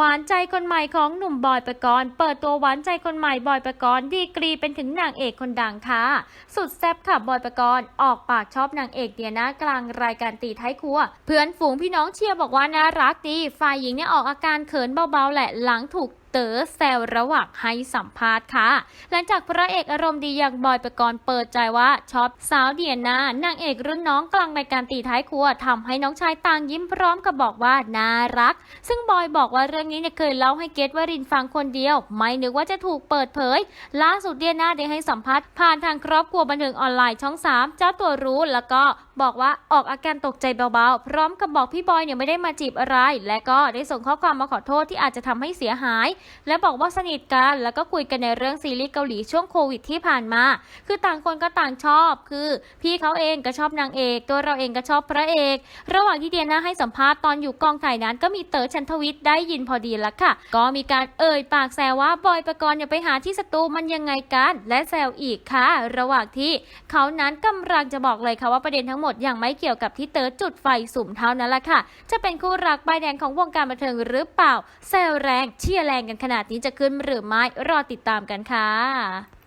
วานใจคนใหม่ของหนุ่มบอยปกรณ์ เปิดตัวหวานใจคนใหม่บอยปกรณ์ดีกรีเป็นถึงนางเอกคนดังค่ะ สุดแซ่บค่ะบอยปกรณ์ออกปากชอบนางเอกเดียนากลางรายการตีท้ายครัว เพื่อนฝูงพี่น้องเชียร์บอกว่าน่ารักดีฝ่ายหญิงเนี่ยออกอาการเขินเบาๆแหละหลังถูก เต๋อแซวระหว่างให้สัมภาษณ์ค่ะ หลังจากพระเอกอารมณ์ดีอย่างบอยปกรณ์เปิดใจว่าชอบสาวเดียนานางเอกรุ่นน้องกลางรายการตีท้ายครัวทำให้น้องชายต่างยิ้มพร้อมกับบอกว่าน่ารัก ซึ่งบอยบอกว่าเรื่องนี้เนี่ยเคยเล่าให้เกตวรินฟังคนเดียว ไม่นึกว่าจะถูกเปิดเผย ล่าสุดเดียนาได้ให้สัมภาษณ์ผ่านทางครอบครัวบันเทิงออนไลน์ช่อง 3 เจ้าตัวรู้แล้วก็ บอกว่าออกอาการตกใจเบาๆ พร้อมกับบอกพี่บอยเนี่ยไม่ได้มาจีบอะไร และก็ได้ส่งข้อความมาขอโทษที่อาจจะทำให้เสียหาย และบอกว่าสนิทกัน แล้วก็คุยกันในเรื่องซีรีส์เกาหลีช่วงโควิดที่ผ่านมา คือต่างคนก็ต่างชอบ คือ พี่เขาเองก็ชอบนางเอก ตัวเราเองก็ชอบพระเอก ระหว่างที่เดียนาให้สัมภาษณ์ตอนอยู่กองถ่ายนั้น ก็มีเต๋อชันทวิทย์ได้ยินพอดีแล้วค่ะ ก็มีการเอ่ยปากแซวว่าบอยประกรณ์อย่าไปหาที่สตูมันยังไงกัน และแซวอีกค่ะ ระหว่างที่เขานั้นกำลังจะบอกเลยค่ะว่าประเด็นทั้งหมดยังไม่เกี่ยวกับที่เต๋อจุดไฟสุ่มเท่านั้นแหละค่ะ จะเป็นคู่รักใบแดงของวงการบันเทิงหรือเปล่า แซวแรงเชียร์แรงกันขนาดนี้จะขึ้นหรือไม่รอติดตามกันค่ะ